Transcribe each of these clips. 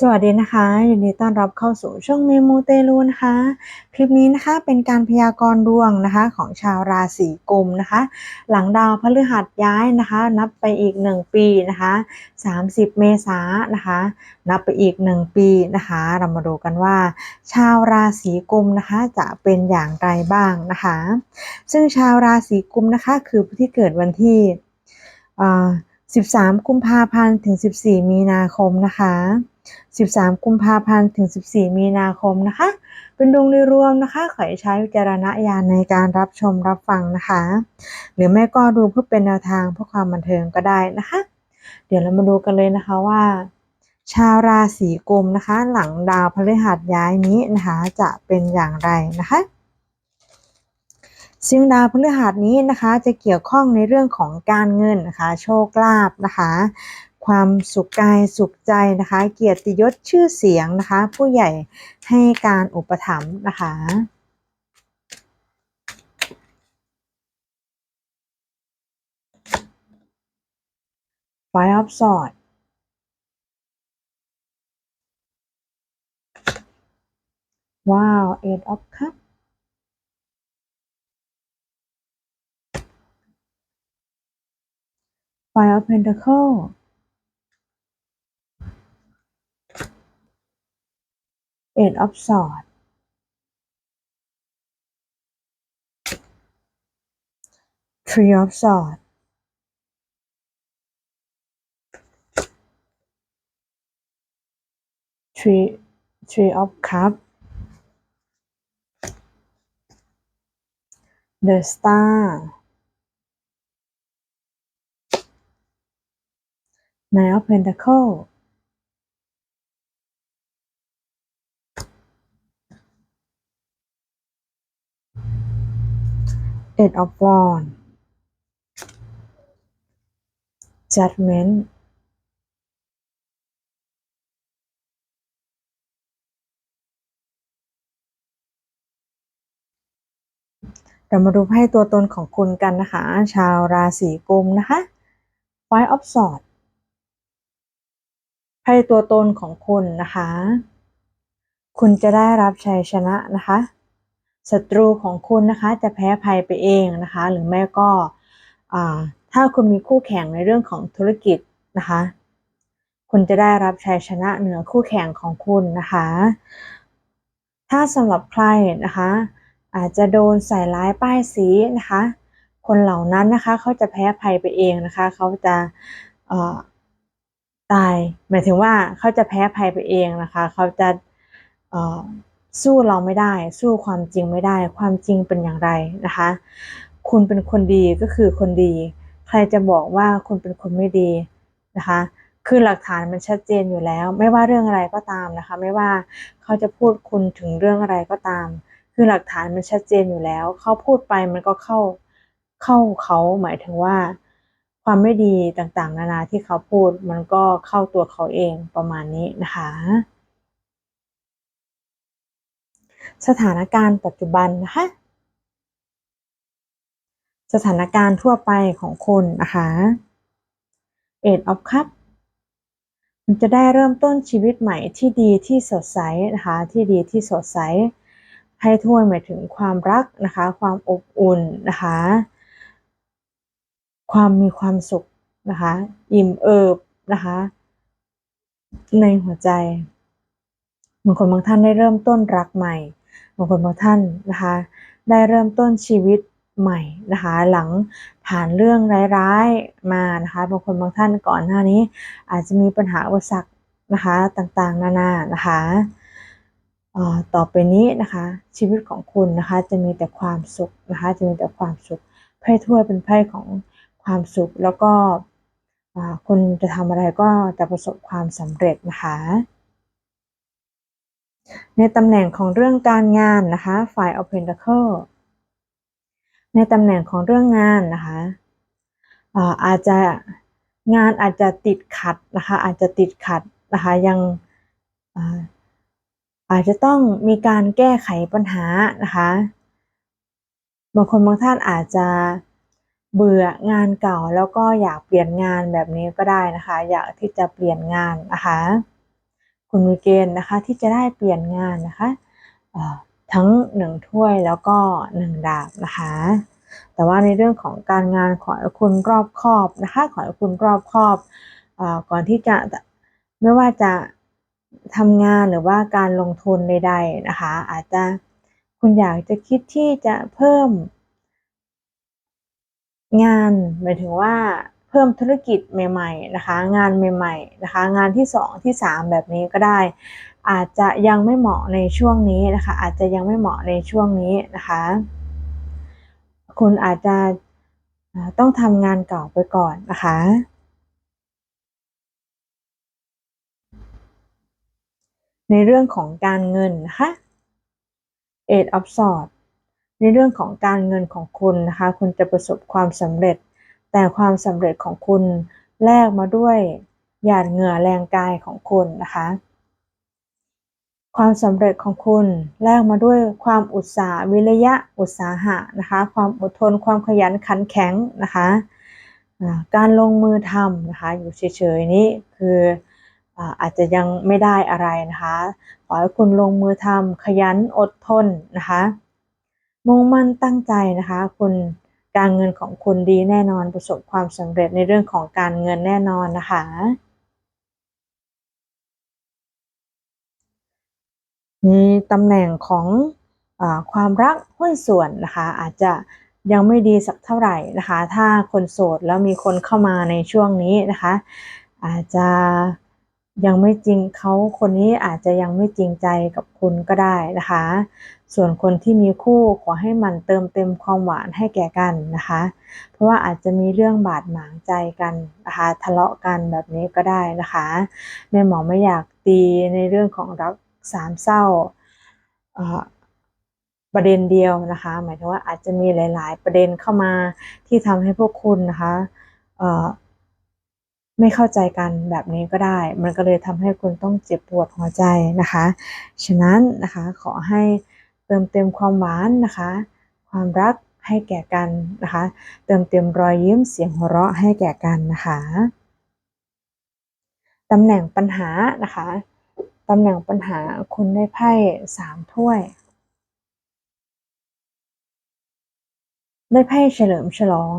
สวัสดีนะคะยินดีต้อนรับเข้าสู่ช่องเมมูเตลูนะคะ คลิปนี้นะคะเป็นการพยากรณ์ดวงนะคะของชาวราศีกุมนะคะ หลังดาวพฤหัสย้ายนะคะ นับไปอีก 1 ปีนะคะ 30 เมษายนนะคะ นับไปอีก 1 ปีนะคะ เรามาดูกันว่า ชาวราศีกุมนะคะจะเป็นอย่างไรบ้างนะคะ ซึ่งชาวราศีกุมนะคะคือผู้ที่เกิดวันที่อ่า13 กุมภาพันธ์ถึง 14 มีนาคมนะคะ 13 กุมภาพันธ์ถึง 14 มีนาคมนะคะ เป็นดวงโดยรวมนะคะ ขอใใช้วิจารณญาณในการรับชมรับฟังนะคะ หรือไม่ก็ดูเพื่อเป็นแนวทางเพื่อความบันเทิงก็ได้นะคะ เดี๋ยวเรามาดูกันเลยนะคะว่า ชาวราศีกุมนะคะ หลังดาวพฤหัสย้ายนี้นะคะ จะเป็นอย่างไรนะคะซึ่งดาวพฤหัสนี้นะคะจะเกี่ยวข้องในเรื่องของการเงินนะคะ โชคลาภนะคะ ความสุขกายสุขใจนะคะ เกียรติยศชื่อเสียงนะคะ ผู้ใหญ่ให้การอุปถัมภ์นะคะ Five of Swords Wow Eight of Cups Five of Pentacles เอ็ดออฟ swords ทรีออฟสอดทรีทรีออฟคัพเดอะสตาร์ไนออฟเพนทาโค Eight of Wands Judgment เรามาดูไพ่ตัวตนของคุณกันนะคะ ชาวราศีกุมนะคะ Five of Swords ไพ่ตัวตนของคุณนะคะ คุณจะได้รับชัยชนะนะคะ ศัตรูของคุณนะคะจะแพ้ภัยไปเองนะคะ หรือไม่ก็ถ้าคุณมีคู่แข่งในเรื่องของธุรกิจนะคะ คุณจะได้รับชัยชนะเหนือคู่แข่งของคุณนะคะ ถ้าสำหรับใครนะคะ อาจจะโดนใส่ร้ายป้ายสีนะคะ คนเหล่านั้นนะคะเขาจะแพ้ภัยไปเองนะคะเขาจะตายหมายถึงว่าเขาจะแพ้ภัยไปเองนะคะ เขาจะ สู้เราไม่ได้ สู้ความจริงไม่ได้ ความจริงเป็นอย่างไรนะคะ คุณเป็นคนดีก็คือคนดี ใครจะบอกว่าคุณเป็นคนไม่ดีนะคะ คือหลักฐานมันชัดเจนอยู่แล้ว ไม่ว่าเรื่องอะไรก็ตามนะคะ ไม่ว่าเขาจะพูดคุณถึงเรื่องอะไรก็ตาม คือหลักฐานมันชัดเจนอยู่แล้ว เขาพูดไปมันก็เข้าเข้าเขาหมายถึงว่า ความไม่ดีต่างๆ นานาที่เขาพูดมันก็เข้าตัวเขาเองประมาณนี้นะคะ สถานการณ์ปัจจุบันนะคะ สถานการณ์ทั่วไปของคนนะคะ Eight of Cup มันจะได้เริ่มต้นชีวิตใหม่ที่ดีที่สดใสนะคะที่ดีที่สดใสให้ถ้วยหมายถึงความรักนะคะ ความอบอุ่นนะคะ ความมีความสุขนะคะ อิ่มเอิบนะคะ ในหัวใจ บางคนบางท่านได้เริ่มต้นรักใหม่ บางคนบางท่านนะคะ ได้เริ่มต้นชีวิตใหม่นะคะ หลังผ่านเรื่องร้ายๆมานะคะ บางคนบางท่านก่อนหน้านี้ อาจจะมีปัญหาอุปสรรคนะคะต่างๆ นานานะคะต่อไปนี้นะคะชีวิตของคุณนะคะจะมีแต่ความสุขนะคะจะมีแต่ความสุขไพ่ถ้วยเป็นไพ่ของความสุขแล้วก็คุณจะทำอะไรก็จะประสบความสำเร็จนะคะ ในตำแหน่งของเรื่องการงานนะคะฝ่าย of Pentacle ในตำแหน่งของเรื่องงานนะคะอาจจะงานอาจจะติดขัดนะคะอาจจะติดขัดนะคะยังอาจจะต้องมีการแก้ไขปัญหานะคะบางคนบางท่านอาจจะเบื่องานเก่าแล้วก็อยากเปลี่ยนงานแบบนี้ก็ได้นะคะ อยากที่จะเปลี่ยนงานนะคะ คุณมีเกณฑ์นะคะที่จะได้เปลี่ยนงานนะคะทั้งหนึ่งถ้วยแล้วก็หนึ่งดาบนะคะ แต่ว่าในเรื่องของการงานขอให้คุณรอบคอบนะคะขอให้คุณรอบคอบอก่อนที่จะไม่ว่าจะทำงานหรือว่าการลงทุนใดๆนะคะ อาจจะคุณอยากจะคิดที่จะเพิ่มงานหมายถึงว่า พิ่มธุรกิจใหม่ๆนะคะ งานใหม่ๆนะคะ งานที่ 2 ที่ 3 แบบนี้ก็ได้ อาจจะยังไม่เหมาะในช่วงนี้นะคะ อาจจะยังไม่เหมาะในช่วงนี้นะคะ คุณอาจจะต้องทำงานเก่าไปก่อนนะคะ ในเรื่องของการเงินนะคะ Eight of Swords ในเรื่องของการเงินของคุณนะคะ คุณจะประสบความสำเร็จ แต่ความสำเร็จของคุณแลกมาด้วยหยาดเหงื่อแรงกายของคุณนะคะ ความสำเร็จของคุณแลกมาด้วยความอุตสาหวิริยะอุตสาหะนะคะ ความอดทนความขยันขันแข็งนะคะการลงมือทำนะคะ อยู่เฉยๆนี้คืออาจจะยังไม่ได้อะไรนะคะ ขอให้คุณลงมือทำขยันอดทนนะคะ มุ่งมั่นตั้งใจนะคะ คุณ การเงินของคุณดีแน่นอนประสบความสำเร็จในเรื่องของการเงินแน่นอนนะคะมีตำแหน่งของอความรักหุ้นส่วนนะคะ อาจจะยังไม่ดีสักเท่าไหร่นะคะ ถ้าคนโสดแล้วมีคนเข้ามาในช่วงนี้นะคะ อาจจะ ยังไม่จริงเขาคนนี้อาจจะยังไม่จริงใจกับคุณก็ได้นะคะ ส่วนคนที่มีคู่ขอให้มันเติมเต็มความหวานให้แก่กันนะคะ เพราะว่าอาจจะมีเรื่องบาดหมางใจกันนะคะทะเลาะกันแบบนี้ก็ได้นะคะแม่หมอไม่อยากตีในเรื่องของรักสามเศร้าประเด็นเดียวนะคะ หมายถึงว่าอาจจะมีหลาย ๆ ประเด็นเข้ามาที่ทำให้พวกคุณนะคะ ไม่เข้าใจกันแบบนี้ก็ได้ มันก็เลยทำให้คุณต้องเจ็บปวดหัวใจนะคะ ฉะนั้นนะคะขอให้เติมเต็มความหวานนะคะ ความรักให้แก่กันนะคะ เติมเต็มรอยยิ้มเสียงหัวเราะให้แก่กันนะคะตำแหน่งปัญหานะคะตำแหน่งปัญหาคุณได้ไพ่สามถ้วย ได้ไพ่เฉลิมฉลอง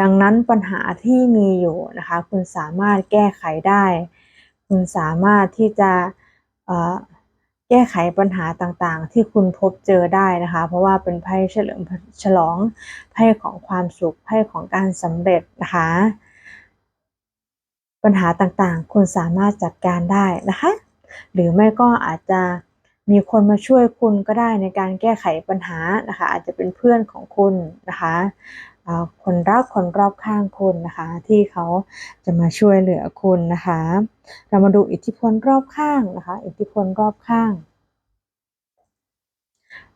ดังนั้นปัญหาที่มีอยู่นะคะ คุณสามารถแก้ไขได้ คุณสามารถที่จะแก้ไขปัญหาต่างๆ ที่คุณพบเจอได้นะคะ เพราะว่าเป็นไพ่เฉลิมฉลองไพ่ของความสุขไพ่ของการสำเร็จนะคะ ปัญหาต่างๆ คุณสามารถจัดการได้นะคะ หรือไม่ก็อาจจะมีคนมาช่วยคุณก็ได้ในการแก้ไขปัญหานะคะ อาจจะเป็นเพื่อนของคุณนะคะ คนรักคนรอบข้างคุณนะคะ ที่เขาจะมาช่วยเหลือคุณนะคะ เรามาดูอิทธิพลรอบข้างนะคะ อิทธิพลรอบข้าง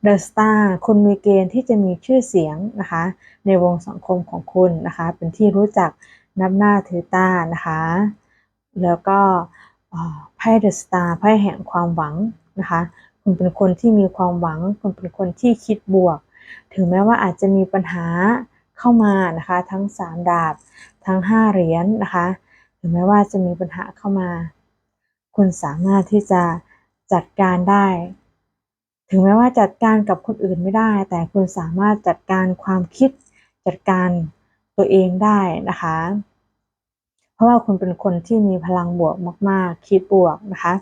เดอะสตาร์คุณมีเกณฑ์ที่จะมีชื่อเสียงนะคะ ในวงสังคมของคุณนะคะ เป็นที่รู้จักนับหน้าถือตานะคะ แล้วก็ไพ่เดอะสตาร์ไพ่แห่งความหวังนะคะ คุณเป็นคนที่มีความหวัง คุณเป็นคนที่คิดบวก ถึงแม้ว่าอาจจะมีปัญหา เข้ามานะคะทั้ง 3 ดาบ ทั้ง 5 เหรียญนนะคะถึงแม้ว่าจะมีปัญหาเข้ามา คุณสามารถที่จะจัดการได้ ถึงแม้ว่าจัดการกับคนอื่นไม่ได้ แต่คุณสามารถจัดการความคิดจัดการตัวเองได้นะคะ เพราะว่าคุณเป็นคนที่มีพลังบวกมาก ๆ คิดบวกนะคะ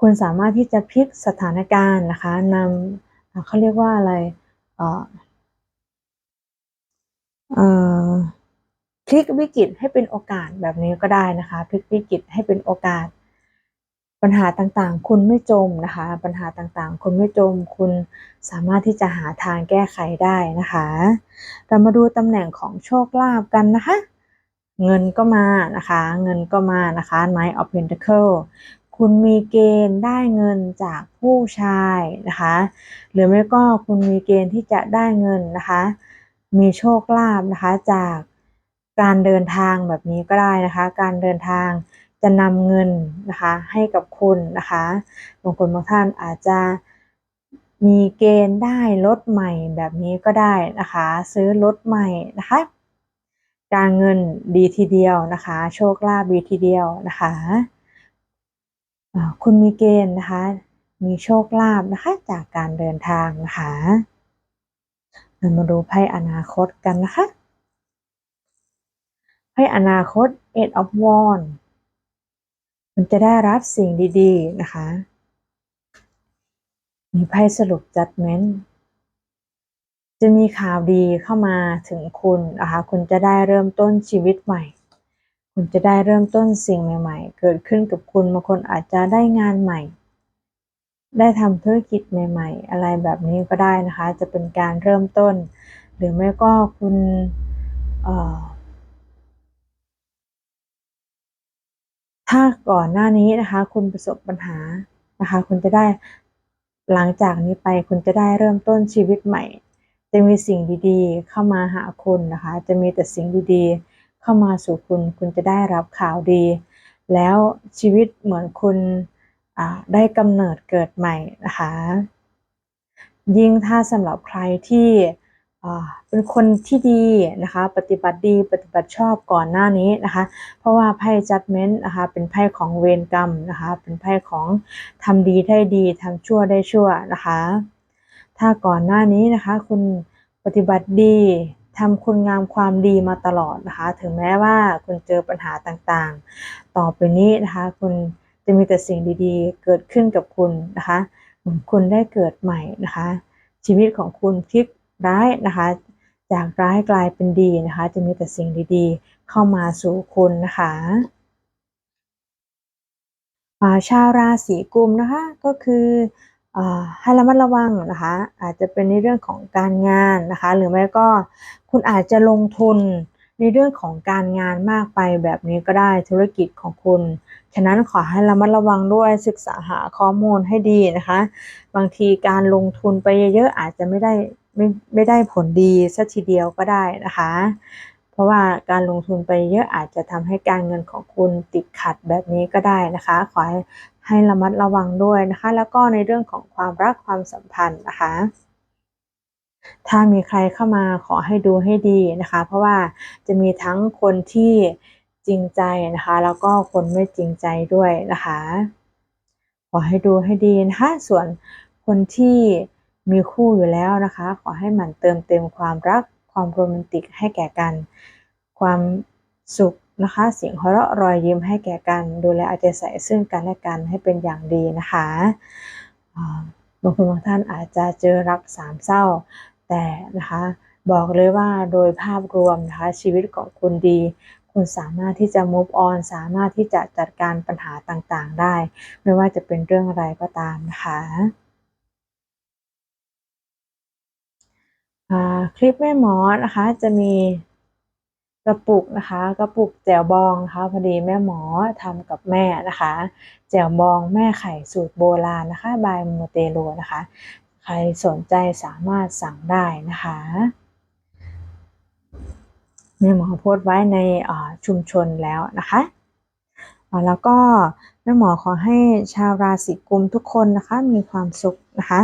คุณสามารถที่จะพลิกสถานการณ์นะคะนำเขาเรียกว่าอะไรพลิกวิกฤตให้เป็นโอกาสแบบนี้ก็ได้นะคะพลิกวิกฤตให้เป็นโอกาส ปัญหาต่างๆ คุณไม่จมนะคะ ปัญหาต่างๆ คุณไม่จม คุณสามารถที่จะหาทางแก้ไขได้นะคะ เรามาดูตำแหน่งของโชคลาภกันนะคะ เงินก็มานะคะ เงินก็มานะคะ Knight of Pentacle คุณมีเกณฑ์ได้เงินจากผู้ชายนะคะ หรือไม่ก็คุณมีเกณฑ์ที่จะได้เงินนะคะ มีโชคลาภนะคะจากการเดินทางแบบนี้ก็ได้นะคะ การเดินทางจะนำเงินนะคะให้กับคุณนะคะบางคนบางท่านอาจจะมีเกณฑ์ได้รถใหม่แบบนี้ก็ได้นะคะ ซื้อรถใหม่นะคะ การเงินดีทีเดียวนะคะ โชคลาภดีทีเดียวนะคะ คุณมีเกณฑ์นะคะ มีโชคลาภนะคะจากการเดินทางนะคะเรามาดูไพ่อนาคตกันนะคะไพ่อนาคต Eight of Wands มันจะได้รับสิ่งดีๆนะคะ มีไพ่สรุป judgment จะมีข่าวดีเข้ามาถึงคุณนะคะ คุณจะได้เริ่มต้นชีวิตใหม่ คุณจะได้เริ่มต้นสิ่งใหม่ ๆ เกิดขึ้นกับคุณบางคนอาจจะได้งานใหม่ ได้ทำธุรกิจใหม่ ๆ อะไรแบบนี้ก็ได้นะคะ จะเป็นการเริ่มต้น หรือไม่ก็คุณถ้าก่อนหน้านี้นะคะ คุณประสบปัญหานะคะ คุณจะได้หลังจากนี้ไปคุณจะได้เริ่มต้นชีวิตใหม่ จะมีสิ่งดีๆ เข้ามาหาคุณนะคะ จะมีแต่สิ่งดีๆ เข้ามาสู่คุณ คุณจะได้รับข่าวดี แล้วชีวิตเหมือนคุณได้กำเนิดเกิดใหม่นะคะ ยิ่งถ้าสำหรับใครที่เป็นคนที่ดีนะคะ ปฏิบัติดีปฏิบัติชอบก่อนหน้านี้นะคะ เพราะว่าไพ่จัดเม้นต์นะคะ เป็นไพ่ของเวรกรรมนะคะ เป็นไพ่ของทำดีได้ดีทำชั่วได้ชั่วนะคะ ถ้าก่อนหน้านี้นะคะ คุณปฏิบัติดี ทำคุณงามความดีมาตลอดนะคะ ถึงแม้ว่าคุณเจอปัญหาต่างๆ ต่อไปนี้นะคะ คุณจะมีแต่สิ่งดีๆ เกิดขึ้นกับคุณนะคะเหมือนคุณได้เกิดใหม่นะคะ ชีวิตของคุณพลิกร้ายนะคะจากร้ายกลายเป็นดีนะคะ จะมีแต่สิ่งดีๆ เข้ามาสู่คุณนะคะชาวราศีกุมนะคะก็คือ ให้ระมัดระวังนะคะ อาจจะเป็นในเรื่องของการงานนะคะ หรือไม่ก็คุณอาจจะลงทุนในเรื่องของการงานมากไปแบบนี้ก็ได้ธุรกิจของคุณ ฉะนั้นขอให้ระมัดระวังด้วยศึกษาหาข้อมูลให้ดีนะคะ บางทีการลงทุนไปเยอะๆอาจจะไม่ได้ไม่ไม่ได้ผลดีสักทีเดียวก็ได้นะคะ ราะว่าการลงทุนไปเยอะอาจจะทำให้การเงินของคุณติดขัดแบบนี้ก็ได้นะคะ ขอให้ให้ระมัดระวังด้วยนะคะ แล้วก็ในเรื่องของความรักความสัมพันธ์นะคะ ถ้ามีใครเข้ามาขอให้ดูให้ดีนะคะ เพราะว่าจะมีทั้งคนที่จริงใจนะคะ แล้วก็คนไม่จริงใจด้วยนะคะ ขอให้ดูให้ดีนะคะส่วนคนที่มีคู่อยู่แล้วนะคะ ขอให้หมั่นเติมเต็มความรัก ความโรแมนติกให้แก่กัน ความสุขนะคะเสียงหัวเราะรอยยิ้มให้แก่กัน ดูแลเอาใจใส่ซึ่งกันและกันให้เป็นอย่างดีนะคะบางคนบางท่านอาจจะเจอรักสามเศร้า แต่นะคะบอกเลยว่าโดยภาพรวมนะคะชีวิตของคุณดี คุณสามารถที่จะ move on สามารถที่จะจัดการปัญหาต่างๆ ได้ ไม่ว่าจะเป็นเรื่องอะไรก็ตามนะคะ คลิปแม่หมอนะคะ จะมีกระปุกนะคะกระปุกแจ่วบองนะคะพอดีแม่หมอทำกับแม่นะคะแจ่วบองแม่ไข่สูตรโบราณนะคะบายมูเตโลนะคะ ใครสนใจสามารถสั่งได้นะคะแม่หมอโพสต์ไว้ในชุมชนแล้วนะคะแล้วก็แม่หมอขอให้ชาวราศีกุมทุกคนนะคะมีความสุขนะคะ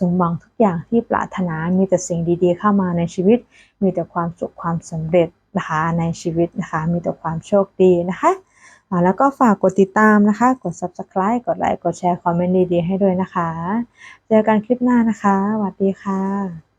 สมหวังทุกอย่างที่ปรารถนา มีแต่สิ่งดีๆ เข้ามาในชีวิต มีแต่ความสุขความสำเร็จนะคะในชีวิตนะคะ มีแต่ความโชคดีนะคะแล้วก็ฝากกดติดตามนะคะ กด subscribe กดไลค์ กดแชร์ คอมเมนต์ดีๆ ให้ด้วยนะคะ เจอกันคลิปหน้านะคะ สวัสดีค่ะ